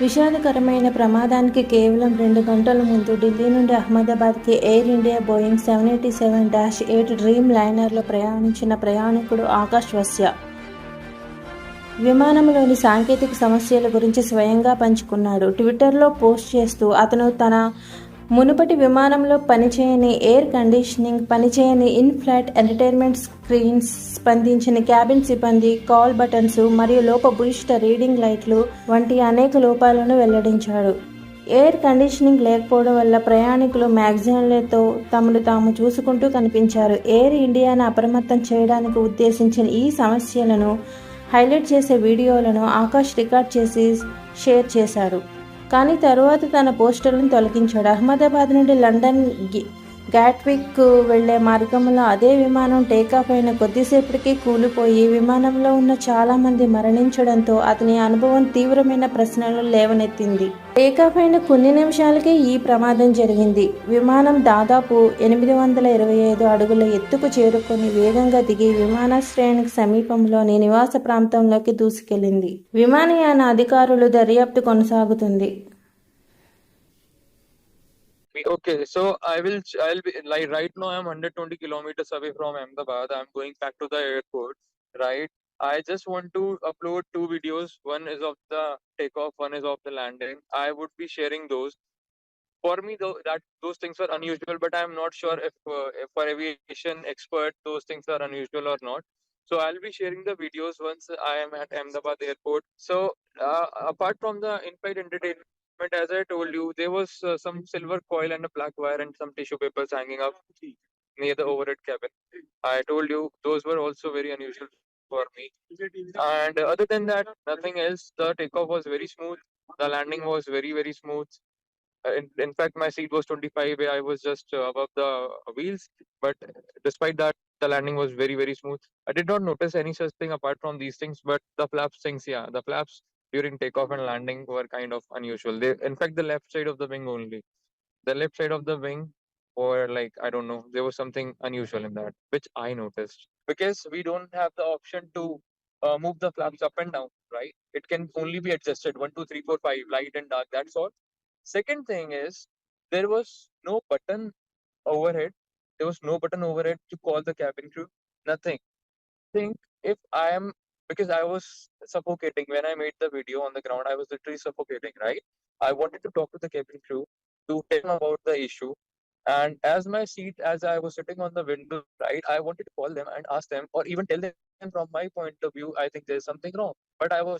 విషాదకరమైన ప్రమాదానికి కేవలం రెండు గంటల ముందు ఢిల్లీ నుండి అహ్మదాబాద్కి Air India Boeing seven eighty seven dash eight dream లైనర్లో ప్రయాణించిన ప్రయాణికుడు ఆకాష్ వస్య విమానంలోని సాంకేతిక సమస్యల గురించి స్వయంగా పంచుకున్నాడు. ట్విట్టర్లో పోస్ట్ చేస్తూ అతను తన మునుపటి విమానంలో పనిచేయని ఎయిర్ కండిషనింగ్ పనిచేయని ఇన్ ఫ్లైట్ ఎంటర్టైన్మెంట్ స్క్రీన్స్ స్పందించిన క్యాబిన్ సిబ్బంది కాల్ బటన్స్ మరియు లోప లోపభూయిష్ట రీడింగ్ లైట్లు వంటి అనేక లోపాలను వెల్లడించాడు. ఎయిర్ కండిషనింగ్ లేకపోవడం వల్ల ప్రయాణికులు మ్యాగజైన్లతో తమను తాము చూసుకుంటూ కనిపించారు. ఎయిర్ ఇండియాను అప్రమత్తం చేయడానికి ఉద్దేశించిన ఈ సమస్యలను హైలైట్ చేసే వీడియోలను ఆకాష్ రికార్డ్ చేసి షేర్ చేశారు. కానీ తరువాత తన పోస్టర్లను తొలగించాడు. అహ్మదాబాద్ నుండి లండన్ గ్యాట్విక్ వెళ్ళే మార్గంలో అదే విమానం టేకాఫ్ అయిన కొద్దిసేపటికి కూలిపోయి విమానంలో ఉన్న చాలా మంది మరణించడంతో అతని అనుభవం తీవ్రమైన ప్రశ్నలు లేవనెత్తింది. టేకాఫ్ అయిన కొన్ని నిమిషాలకే ఈ ప్రమాదం జరిగింది. విమానం దాదాపు ఎనిమిది వందల ఇరవై ఐదు అడుగుల ఎత్తుకు చేరుకొని వేగంగా దిగి విమానాశ్రయానికి సమీపంలోని నివాస ప్రాంతంలోకి దూసుకెళ్ళింది విమానయాన అధికారులు దర్యాప్తు కొనసాగుతుంది. Okay, so I will, I'll be like right now I'm 120 kilometers away from Ahmedabad. I'm going back to the airport, right? I just want to upload two videos. One is of the takeoff, one is of the landing. I would be sharing those. For me, though, that those things are unusual, but I'm not sure if, uh, if for aviation expert those things are unusual or not. So I'll be sharing the videos once I am at Ahmedabad airport. So uh, apart from the in-flight entertainment but as I told you, there was uh, some silver coil and a black wire and some tissue papers hanging up near the overhead cabin. I told you those were also very unusual for me. And other than that, nothing else. The takeoff was very smooth. The landing was very very smooth. Uh, in, in fact, my seat was 25. where I was just uh, above the wheels. But despite that, the landing was very very smooth. I did not notice any such thing apart from these things. But the flaps things, yeah, the flaps during takeoff and landing were kind of unusual. They, in fact, the left side of the wing only. The left side of the wing, or like I don't know, there was something unusual in that, which I noticed because we don't have the option to uh, move the flaps up and down, right? It can only be adjusted one, two, three, four, five, light and dark. That's all. Second thing is there was no button overhead. There was no button overhead to call the cabin crew. Nothing. Think if I am because I was suffocating when I made the video on the ground. I was literally suffocating, right? I wanted to talk to the cabin crew to tell them about the issue. And as my seat, as I was sitting on the window, right, I wanted to call them and ask them, or even tell them from my point of view, I think there's something wrong. But I was